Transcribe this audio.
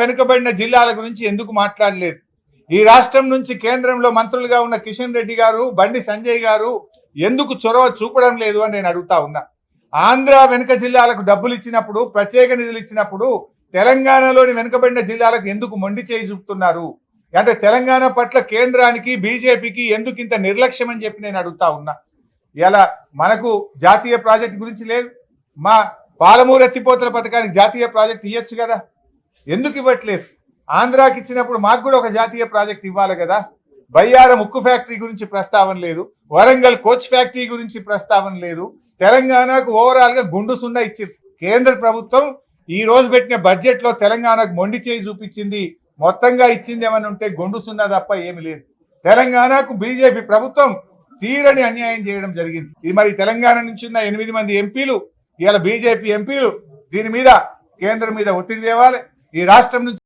వెనుకబడిన జిల్లాల గురించి ఎందుకు మాట్లాడలేదు? ఈ రాష్ట్రం నుంచి కేంద్రంలో మంత్రులుగా ఉన్న కిషన్ రెడ్డి గారు బండి సంజయ్ గారు ఎందుకు చొరవ చూపడం లేదు అని నేను అడుగుతా ఉన్నా. ఆంధ్ర వెనుక జిల్లాలకు డబ్బులు ఇచ్చినప్పుడు ప్రత్యేక నిధులు ఇచ్చినప్పుడు తెలంగాణలోని వెనుకబడిన జిల్లాలకు ఎందుకు మొండి చేయి చూపుతున్నారు? అంటే తెలంగాణ పట్ల కేంద్రానికి బీజేపీకి ఎందుకు ఇంత నిర్లక్ష్యం అని చెప్పి నేను అడుగుతా ఉన్నా. ఇలా మనకు జాతీయ ప్రాజెక్ట్ గురించి లేదు. మా పాలమూరు ఎత్తిపోతల పథకానికి జాతీయ ప్రాజెక్ట్ ఇవ్వచ్చు కదా? ఎందుకు ఇవ్వట్లేదు? ఆంధ్రాకి ఇచ్చినప్పుడు మాకు కూడా ఒక జాతీయ ప్రాజెక్ట్ ఇవ్వాలి కదా. బయ్యారం ఉక్కు ఫ్యాక్టరీ గురించి ప్రస్తావన లేదు. వరంగల్ కోచ్ ఫ్యాక్టరీ గురించి ప్రస్తావన లేదు. తెలంగాణకు ఓవరాల్గా గుండు సున్నా ఇచ్చింది. కేంద్ర ప్రభుత్వం ఈ రోజు పెట్టిన బడ్జెట్లో తెలంగాణకు మొండి చేయి చూపించింది. మొత్తంగా ఇచ్చింది ఏమని ఉంటే గుండు సున్నా తప్ప ఏమి లేదు. తెలంగాణకు బీజేపీ ప్రభుత్వం తీరని అన్యాయం చేయడం జరిగింది. ఇది మరి తెలంగాణ నుంచి ఉన్న ఎనిమిది మంది ఎంపీలు ఇవాళ బీజేపీ ఎంపీలు దీని మీద కేంద్రం మీద ఒత్తిడి తేవాలి. ఈ రాష్ట్రం నుంచి